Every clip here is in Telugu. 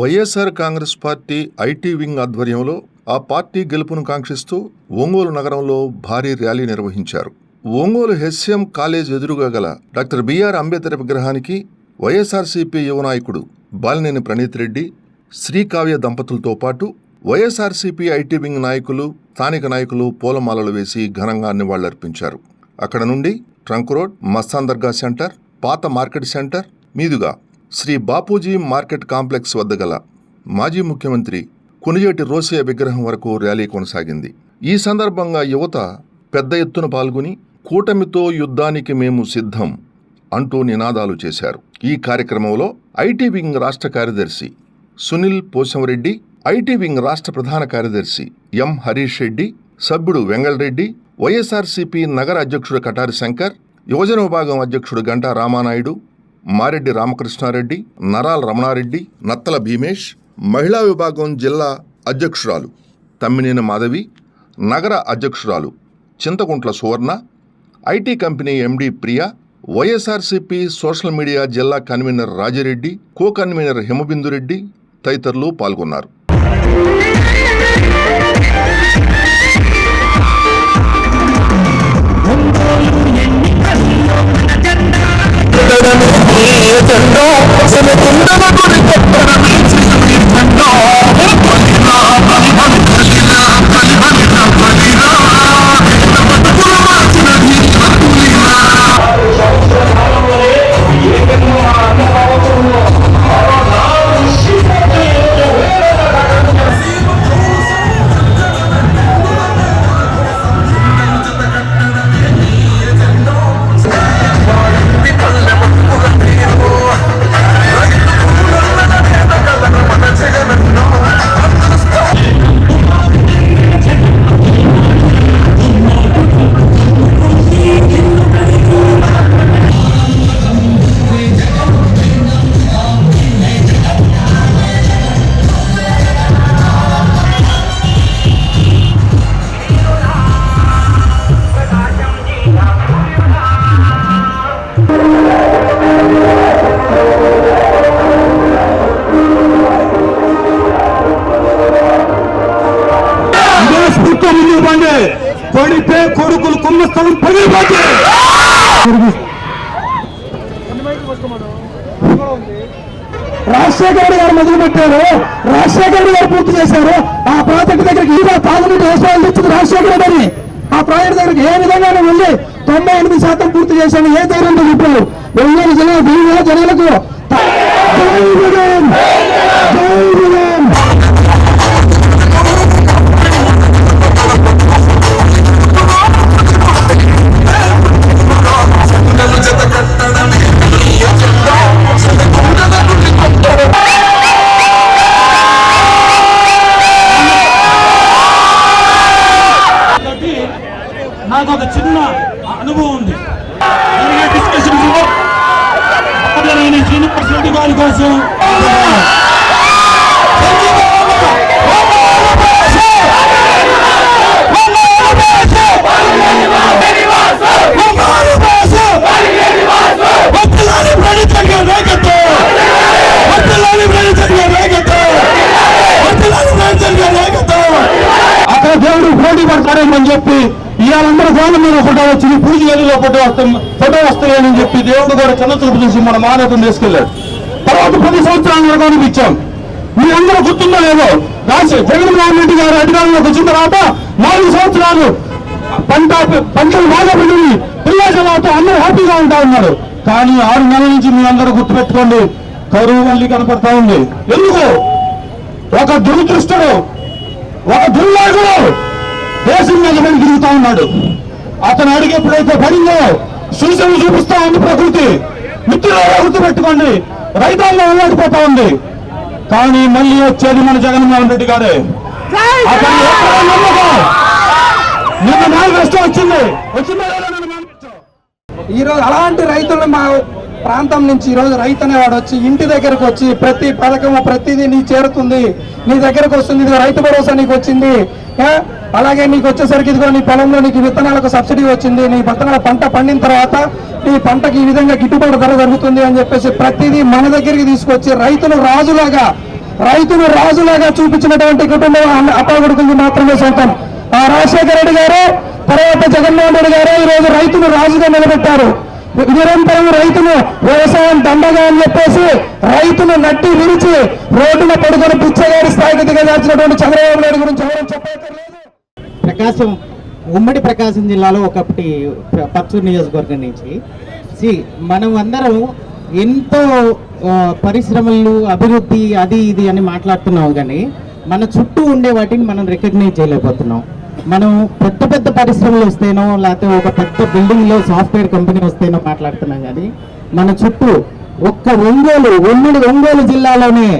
YSR Congress party IT wing ఆధ్వర్యంలో ఆ పార్టీ గెలుపును కాంక్షిస్తూ ఒంగోలు నగరంలో భారీ ర్యాలీ నిర్వహించారు. ఒంగోలు హెచ్ఎం కాలేజ్ ఎదురుగా గల డాక్టర్ బిఆర్ అంబేద్కర్ విగ్రహానికి వైఎస్ఆర్సీపీ యువ నాయకుడు బాలినేని ప్రణీత్ రెడ్డి శ్రీకావ్య దంపతులతో పాటు వైఎస్ఆర్సీపీ ఐటీ వింగ్ నాయకులు స్థానిక నాయకులు పూలమాలలు వేసి ఘనంగా నివాళులర్పించారు. అక్కడ నుండి trunk road Mastan Dargah centre పాత మార్కెట్ సెంటర్ మీదుగా శ్రీ బాపూజీ మార్కెట్ కాంప్లెక్స్ వద్ద గల మాజీ ముఖ్యమంత్రి కునిజేటి రోసయ్య విగ్రహం వరకు ర్యాలీ కొనసాగింది. ఈ సందర్భంగా యువత పెద్ద ఎత్తున పాల్గొని కూటమితో యుద్ధానికి మేము సిద్ధం అంటూ నినాదాలు చేశారు. ఈ కార్యక్రమంలో ఐటీ వింగ్ రాష్ట్ర కార్యదర్శి సునీల్ పోసంరెడ్డి ఐటీ వింగ్ రాష్ట్ర ప్రధాన కార్యదర్శి ఎం హరీష్ రెడ్డి సభ్యుడు వెంగళరెడ్డి వైఎస్ఆర్సీపీ నగర అధ్యక్షుడు కటారి శంకర్ యువజన విభాగం అధ్యక్షుడు గంటా రామానాయుడు మారెడ్డి రామకృష్ణారెడ్డి నరాల రమణారెడ్డి నత్తల భీమేష్ మహిళా విభాగం జిల్లా అధ్యక్షురాలు తమ్మినేని మాధవి నగర అధ్యక్షురాలు Chinthakuntla Suvarna IT company MD Priya YSRCP social media జిల్లా convener Rajireddy co convener Himabindureddy తదితరులు పాల్గొన్నారు. ఇదే ప్రభుత్వం ముందుకు పండి పడితే కొడుకులు కుమ్మ స్థలం పగిలిపోతే రాజశేఖర రెడ్డి గారు మొదలు పెట్టారు రాజశేఖర రెడ్డి గారు పూర్తి చేశారు ఆ ప్రాజెక్ట్ దగ్గరికి ఈరోజు పార్లమెంట్ వేసుకోవాలని తెచ్చింది రాజశేఖర రెడ్డి ఆ ప్రాజెక్ట్ దగ్గరికి ఏ విధంగానే వెళ్ళి తొంభై ఎనిమిది శాతం పూర్తి చేశాను ఏ ధైర్యంతో చెప్పారు ఒంగోలు జిల్లా దీనిలో జనాలకు పోటీ పడతాడేమని చెప్పి ఇవాళందరూ గోడ మీద ఫోటో వచ్చింది పూజ గదిలో ఫోటో వస్తాం ఫోటో వస్తాయని చెప్పి దేవుడు కూడా చిన్న చూపు చూసి మన మానవతను తీసుకెళ్ళాడు తర్వాత పది సంవత్సరాలు వరకు అనిపించాం మీ అందరూ గుర్తుందో లేదో రాసి జగన్మోహన్ రెడ్డి గారు అధికారంలోకి వచ్చిన తర్వాత నాలుగు సంవత్సరాలు పంట పంటలు బాగా పండింది. పిల్లలతో అందరూ హ్యాపీగా ఉంటా ఉన్నారు. కానీ ఆరు నెలల నుంచి మీ అందరూ గుర్తుపెట్టుకోండి కరువు మళ్ళీ కనపడతా ఉంది. ఎందుకు? ఒక దురదృష్టడు ఒక దుర్మార్గుడు. దేశం మీద పడి తిరుగుతా ఉన్నాడు. అతను అడిగి ఎప్పుడైతే పడిందో సూచనలు చూపిస్తా ఉంది ప్రకృతి. మిత్రులు గుర్తు పెట్టుకోండి రైతాంగం వెళ్ళకపోతా ఉంది. కానీ మళ్ళీ వచ్చేది మన జగన్మోహన్ రెడ్డి గారే. నిన్న మేనిఫెస్టో వచ్చింది. వచ్చిందా లేదా నిన్న మేనిఫెస్టో. ఈ రోజు అలాంటి రైతులు మా ప్రాంతం నుంచి ఈ రోజు రైతు అనేవాడు వచ్చి ఇంటి దగ్గరకు వచ్చి ప్రతి పథకము ప్రతిదీ నీకు చేరుతుంది నీ దగ్గరకు వస్తుంది రైతు భరోసా నీకు వచ్చింది? అలాగే నీకు వచ్చేసరికి ఇదిగో నీ పొలంలో నీకు విత్తనాలకు సబ్సిడీ వచ్చింది నీ విత్తనాల పంట పండిన తర్వాత నీ పంటకి ఈ విధంగా గిట్టుబాటు ధర జరుగుతుంది అని చెప్పేసి ప్రతిదీ మన దగ్గరికి తీసుకొచ్చి రైతులు రాజులాగా రైతులు రాజులాగా చూపించినటువంటి కుటుంబం అన్న- మాత్రమే సొంతం. ఆ రాజశేఖర రెడ్డి గారు తర్వాత జగన్మోహన్ రెడ్డి గారు ఈ రోజు రైతును రాజుగా నిలబెట్టారు. నిరంతరం రైతును వ్యవసాయం దండగా అని చెప్పేసి రైతును నట్టి విరిచి రోడ్డున పడుకొని పిచ్చగారి స్థాయికి దిగజార్చినటువంటి చంద్రబాబు నాయుడు గురించి ఎవరు చెప్పలేదు ప్రకాశం ఉమ్మడి ప్రకాశం జిల్లాలో ఒకటి పచ్చూరు నియోజకవర్గం నుంచి. సి మనం అందరం ఎంతో పరిశ్రమలు అభివృద్ధి అది ఇది అని మాట్లాడుతున్నాం కానీ మన చుట్టూ ఉండే వాటిని మనం రికగ్నైజ్ చేయలేకపోతున్నాం. మనం పెద్ద పెద్ద పరిశ్రమలు వస్తేనో లేకపోతే ఒక పెద్ద బిల్డింగ్లో సాఫ్ట్వేర్ కంపెనీ వస్తేనో మాట్లాడుతున్నాం కానీ మన చుట్టూ ఒక్క ఒంగోలు ఉమ్మడి ఒంగోలు జిల్లాలోనే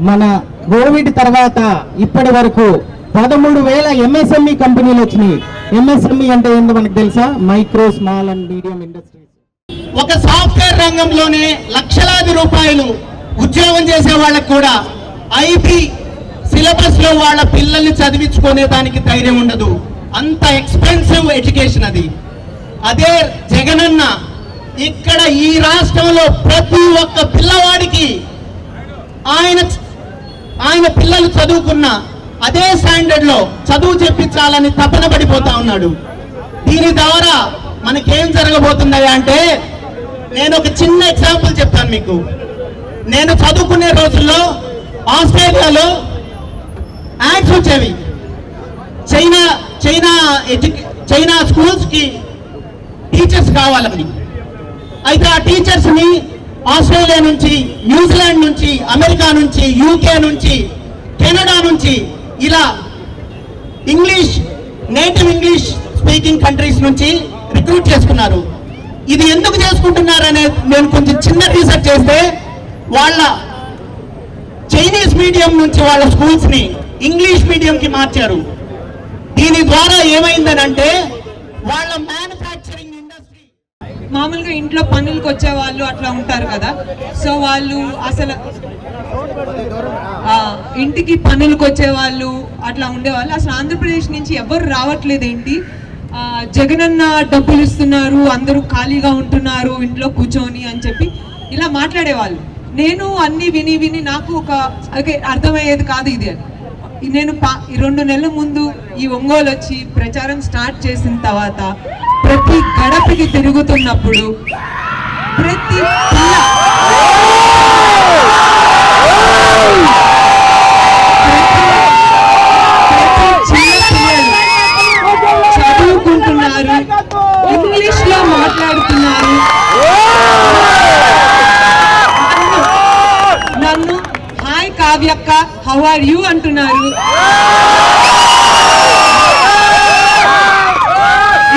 మన కోవిడ్ తర్వాత ఇప్పటి వరకు పదమూడు వేల ఎంఎస్ఎంఈ కంపెనీలు వచ్చినాయి. ఎంఎస్ఎంఈ అంటే ఏందో మనకు తెలుసా? Micro small and medium industries. ఒక సాఫ్ట్వేర్ రంగంలోనే లక్షలాది రూపాయలు ఉద్యోగం చేసే వాళ్ళకు కూడా ఐబీ సిలబస్లో వాళ్ళ పిల్లల్ని చదివించుకునే దానికి ధైర్యం ఉండదు. అంత ఎక్స్పెన్సివ్ ఎడ్యుకేషన్ అది. అదే జగనన్న ఇక్కడ ఈ రాష్ట్రంలో ప్రతి ఒక్క పిల్లవాడికి ఆయన ఆయన పిల్లలు చదువుకున్న అదే స్టాండర్డ్లో చదువు చెప్పించాలని తపన పడిపోతా ఉన్నాడు. దీని ద్వారా మనకేం జరగబోతుందయ్యా అంటే నేను ఒక చిన్న ఎగ్జాంపుల్ చెప్తాను మీకు. నేను చదువుకునే రోజుల్లో ఆస్ట్రేలియాలో యాడ్స్ వచ్చేవి చైనా చైనా ఎడ్యు చైనా స్కూల్స్కి టీచర్స్ కావాలని. అయితే ఆ టీచర్స్ని ఆస్ట్రేలియా నుంచి న్యూజిలాండ్ నుంచి అమెరికా నుంచి యూకే నుంచి కెనడా నుంచి ఇలా English native English speaking countries నుంచి రిక్రూట్ చేసుకున్నారు. ఇది ఎందుకు చేసుకుంటున్నారు అనేది నేను కొంచెం చిన్న రీసెర్చ్ చేస్తే వాళ్ళ చైనీస్ మీడియం నుంచి వాళ్ళ స్కూల్స్ని ఇంగ్లీష్ మీడియం కి మార్చారు. దీని ద్వారా ఏమైందనంటే వాళ్ళ మ్యానుఫ్యాక్చరింగ్ ఇండస్ట్రీ మామూలుగా ఇంట్లో పనులకు వచ్చే వాళ్ళు అట్లా ఉంటారు కదా. సో వాళ్ళు అసలు ఇంటికి పనులకు వచ్చే వాళ్ళు అట్లా ఉండేవాళ్ళు. అసలు ఆంధ్రప్రదేశ్ నుంచి ఎవరు రావట్లేదు ఏంటి? జగనన్న డబ్బులు ఇస్తున్నారు అందరూ ఖాళీగా ఉంటున్నారు ఇంట్లో కూర్చొని అని చెప్పి ఇలా మాట్లాడేవాళ్ళు. నేను అన్ని విని విని నాకు ఒక అర్థమయ్యేది కాదు ఇది అని. నేను పా ఈ రెండు నెలల ముందు ఈ ఒంగోలు వచ్చి ప్రచారం స్టార్ట్ చేసిన తర్వాత ప్రతి గడపకి తిరుగుతున్నప్పుడు ప్రతి పిల్ల ప్రతి చిన్న పిల్లలు చదువుకుంటున్నారు ఇంగ్లీష్లో మాట్లాడుతున్నారు నన్ను- నన్ను హాయ్ కావ్యక్క హౌ ఆర్ యూ అంటున్నారు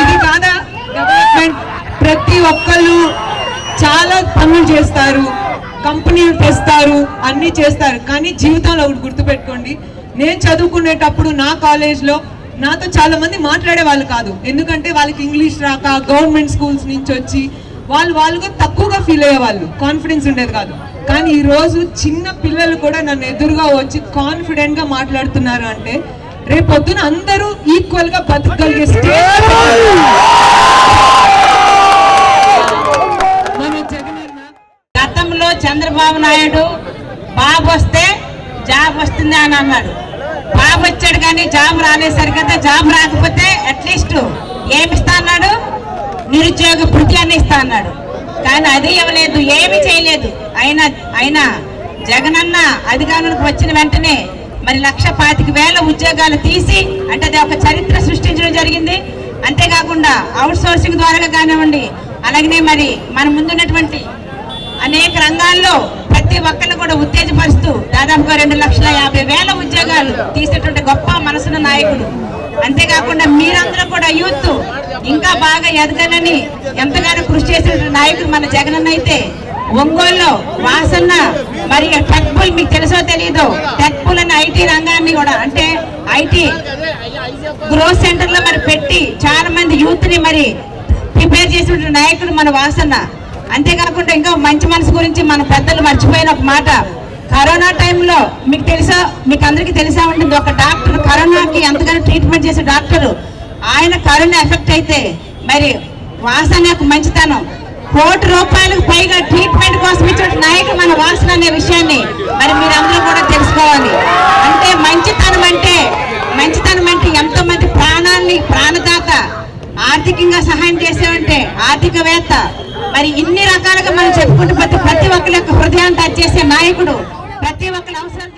ఇది కాదా డెవలప్మెంట్ ప్రతి ఒక్కళ్ళు చాలా పనులు చేస్తారు కంపెనీలు తెస్తారు అన్ని చేస్తారు. కానీ జీవితంలో ఒకటి గుర్తుపెట్టుకోండి. నేను చదువుకునేటప్పుడు నా కాలేజ్లో నాతో చాలా మంది మాట్లాడే వాళ్ళు కాదు. ఎందుకంటే వాళ్ళకి ఇంగ్లీష్ రాక గవర్నమెంట్ స్కూల్స్ నుంచి వచ్చి వాళ్ళు వాళ్ళుగా తక్కువగా ఫీల్ అయ్యేవాళ్ళు కాన్ఫిడెన్స్ ఉండేది కాదు. కానీ ఈ రోజు చిన్న పిల్లలు కూడా నన్ను ఎదురుగా వచ్చి కాన్ఫిడెంట్గా మాట్లాడుతున్నారు అంటే రేపు పొద్దున అందరూ ఈక్వల్గా బతకగలిగే స్టేజ్ మన జగనన్న గతంలో చంద్రబాబు నాయుడు బాబు వస్తే జాబ్ వస్తుంది అని అన్నాడు. బాబు వచ్చాడు కానీ జాబ్ రాలేసరికైతే జాబ్ రాకపోతే అట్లీస్ట్ ఏమి ఇస్తా అన్నాడు? నిరుద్యోగ భృతి అని ఇస్తా అన్నాడు. కానీ అది ఇవ్వలేదు ఏమి చేయలేదు. అయినా అయినా జగనన్న అధికారంలోకి వచ్చిన వెంటనే మరి లక్ష పాతిక వేల ఉద్యోగాలు తీసి అంటే అది ఒక చరిత్ర సృష్టించడం జరిగింది. అంతేకాకుండా అవుట్ సోర్సింగ్ ద్వారా కానివ్వండి అలాగనే మరి మన ముందున్నటువంటి అనేక రంగాల్లో ప్రతి ఒక్కరిని కూడా ఉత్తేజపరుస్తూ దాదాపుగా రెండు లక్షల యాభై వేల ఉద్యోగాలు తీసేటువంటి గొప్ప మనసున్న నాయకుడు అంతేకాకుండా మీరందరూ కూడా యూత్ ఇంకా బాగా ఎదగాలని ఎంతగానో కృషి చేసిన నాయకుడు మన జగనన్న అయితే ఒంగోలులో వాసన్న మరి టెక్బుల్ మీకు తెలుసో తెలియదు టెక్బుల్ అనే ఐటీ రంగాన్ని కూడా అంటే ఐటీ గ్రోత్ సెంటర్లో మరి పెట్టి చాలా మంది యూత్ని మరి ప్రిపేర్ చేసిన నాయకుడు మన వాసన్న. అంతేకాకుండా ఇంకా మంచి మనసు గురించి మన పెద్దలు మర్చిపోయిన ఒక మాట. కరోనా టైంలో మీకు తెలుసా మీకు అందరికీ తెలిసా ఉంటుంది ఒక డాక్టర్ కరోనాకి ఎంతగానో ట్రీట్మెంట్ చేసే డాక్టర్. ఆయన కరోనా ఎఫెక్ట్ అయితే మరి వాసన యొక్క మంచితనం. కోటి రూపాయలకు పైగా ట్రీట్మెంట్ కోసం ఇచ్చిన నాయకుడు మన వాసన అనే విషయాన్ని మరి ఇన్ని రకాలుగా మనం చెప్పుకుంటూ ప్రతి ప్రతి ఒక్కరి యొక్క హృదయాన్ని టచ్ చేసే నాయకుడు ప్రతి ఒక్కరి అవసరం